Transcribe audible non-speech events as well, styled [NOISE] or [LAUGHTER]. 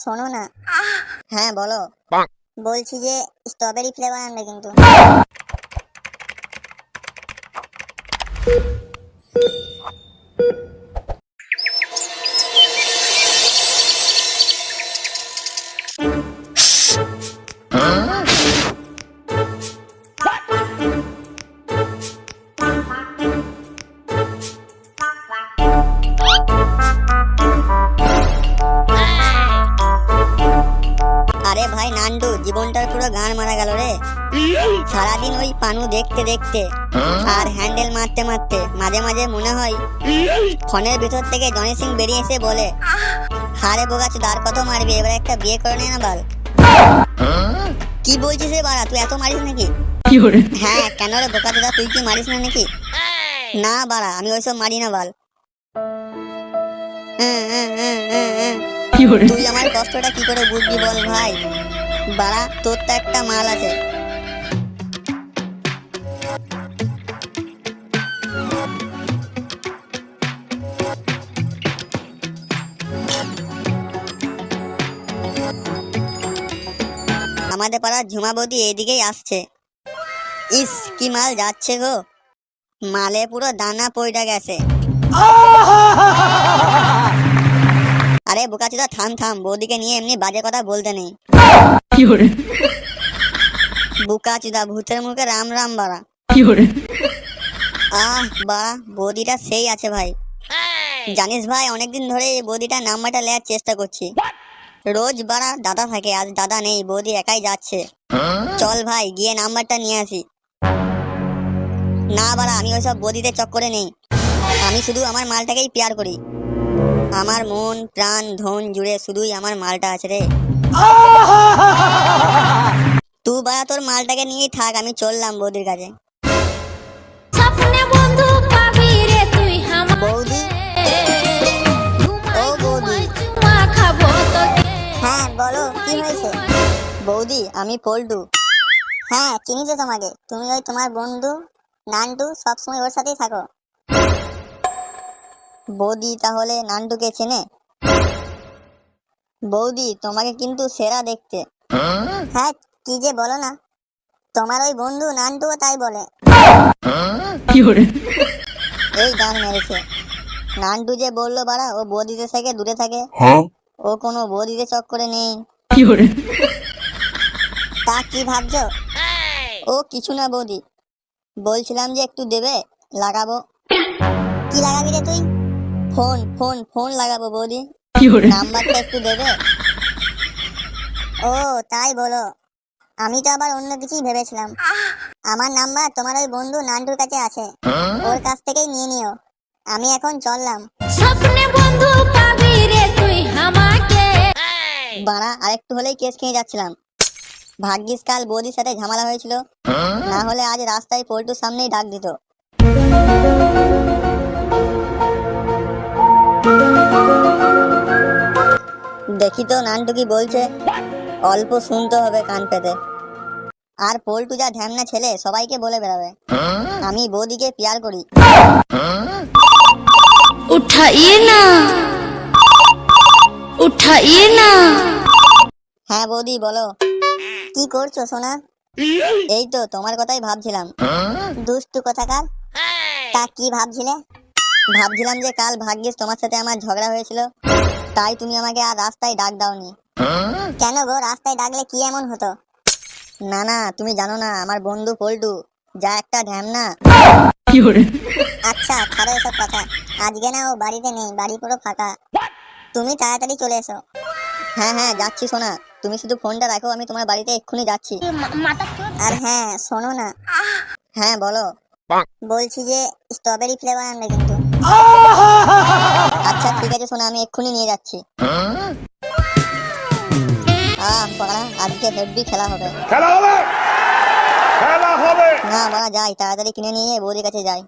শোনো না। হ্যাঁ বলো। বলছি যে স্ট্রবেরি ফ্লেভার আনবে কিন্তু। গান মারা গেল রে। সারাদিন ওই পানু দেখতে দেখতে আর হ্যান্ডেল মারতে মারতে মাঝে মাঝে মনে হয় ফোনের ভিতর থেকে জনি সিং বেরিয়ে এসে বলে হারে বোগাচ্ছে দাঁড় কত মারবি? এবার একটা বিয়ে করে নে না বাল। কি বলছিস রে বাড়া? তুই এত মারিস নাকি? হ্যাঁ কেন রে বোকা দাদা তুই কি মারিস না নাকি? না বাড়া আমি ওইসব মারি না বাল। তুই আমার কষ্টটা কি করে বুঝবি বল ভাই? বাড়া, তোর তো একটা মাল আছে। আমাদের পাড়ার ঝুমা বৌদি এদিকেই আসছে। ইস, কি মাল যাচ্ছে গো। মালে পুরো দানা পইটা গেছে। [LAUGHS] আরে বোকাচুদা থাম থাম বৌদিকে নিয়ে এমনি বাজে কথা বলতে নেই। বুকাচুদা ভূতের মুখে রাম রাম বাড়া। আহ বা বৌদিটা সেই আছে ভাই। জানিস ভাই অনেকদিন ধরে এই বৌদিটার নাম্বারটা নেওয়ার চেষ্টা করছি। রোজ বাড়া দাদা থাকে আজ দাদা নেই বৌদি একাই যাচ্ছে। চল ভাই গিয়ে নাম্বারটা নিয়ে আসি। না বাড়া আমি ওইসব বৌদিদের চক্করে নেই। আমি শুধু আমার মালটাকেই পেয়ার করি। আমার মন প্রাণ ধন জুড়ে শুধুই আমার মালটা আছে রে। তুই বাড়া তোর মালটাকে নিয়েই থাক আমি চললাম বৌদির কাছে। বৌদি? ও হ্যাঁ বলো কি হয়েছে? বৌদি আমি পল্টু। হ্যাঁ চিনি তো তোমাকে? তুমি ওই তোমার বন্ধু নান্টু সবসময় ওর সাথেই থাকো। বৌদি তাহলে নান্টুকে চেনে? বৌদি তোমাকে কিন্তু সেরা দেখতে। হ্যাঁ কি যে বলো না। তোমার ওই বন্ধু নান্টুও তাই বলে। এই গান মেরেছে। নান্টু যে বলল বাড়া ও বৌদিদের থেকে দূরে থাকে। ও কোনো বৌদিদের চক্করে নেই। তা কি ভাবছ? ও কিছু না বৌদি। বলছিলাম যে একটু দেবে লাগাবো। কি লাগাবি রে তুই? ফোন ফোন ফোন লাগাবো বৌদি। নাম্বারটা একটু দেবে? ও তাই বলো। আমি তো আবার অন্য কিছুই ভেবেছিলাম। আমার নাম্বার তোমার ওই বন্ধু নান্টুর কাছে আছে। ওর কাছ থেকেই নিয়ে নিও। আমি এখন চললাম। স্বপ্নে বন্ধু পাবি রে তুই আমাকে। বাড়া আরেকটু হলেই কেস খেয়ে যাচ্ছিলাম। ভাগ্যিস কাল বৌদির সাথে ঝামেলা হয়েছিল। না হলে আজ রাস্তায় পল্টুর সামনেই ডাক দিত। দেখি তো নানটু কি বলছে অল্প শুনতে হবে কান পেতে। আর পল্টু যা ঢ্যামনা ছেলে সবাইকে বলে বেড়াবে। আমি বৌদিকে পিয়ার করি। উঠাইয়ে না। উঠাইয়ে না। হ্যাঁ বৌদি বলো। কি করছ সোনা? এই তো তোমার কথাই ভাবছিলাম। দুষ্টু কোথাকার তা কি ভাবছিলে? ভাবছিলাম যে কাল ভাগ্যিস তোমার সাথে আমার ঝগড়া হয়েছিল। তাই তুমি আমাকে আর রাস্তায় ডাক দাওনি। কেন গো রাস্তায় ডাকলে কি এমন হতো? না না তুমি জানো না আমার বন্ধু পল্টু যা একটা ঢ্যামনা আচ্ছা ছাড়ো এসব কথা। আজকে না ও বাড়িতে নেই বাড়ি পুরো ফাঁকা। তুমি তাড়াতাড়ি চলে এসো। হ্যাঁ হ্যাঁ যাচ্ছি শোনা তুমি শুধু ফোনটা রাখো আমি তোমার বাড়িতে এক্ষুনি যাচ্ছি। আর হ্যাঁ শোনো না। হ্যাঁ বলো। বলছি যে স্ট্রবেরি ফ্লেভার আনবে কিন্তু। আচ্ছা ঠিক আছে শোনা আমি এক্ষুনি নিয়ে যাচ্ছি। আহ বাড়া আজকে হেভি খেলা হবে। খেলা হবে! খেলা হবে! না বাড়া যাই তাড়াতাড়ি কিনে নিয়ে বৌদির কাছে যাই।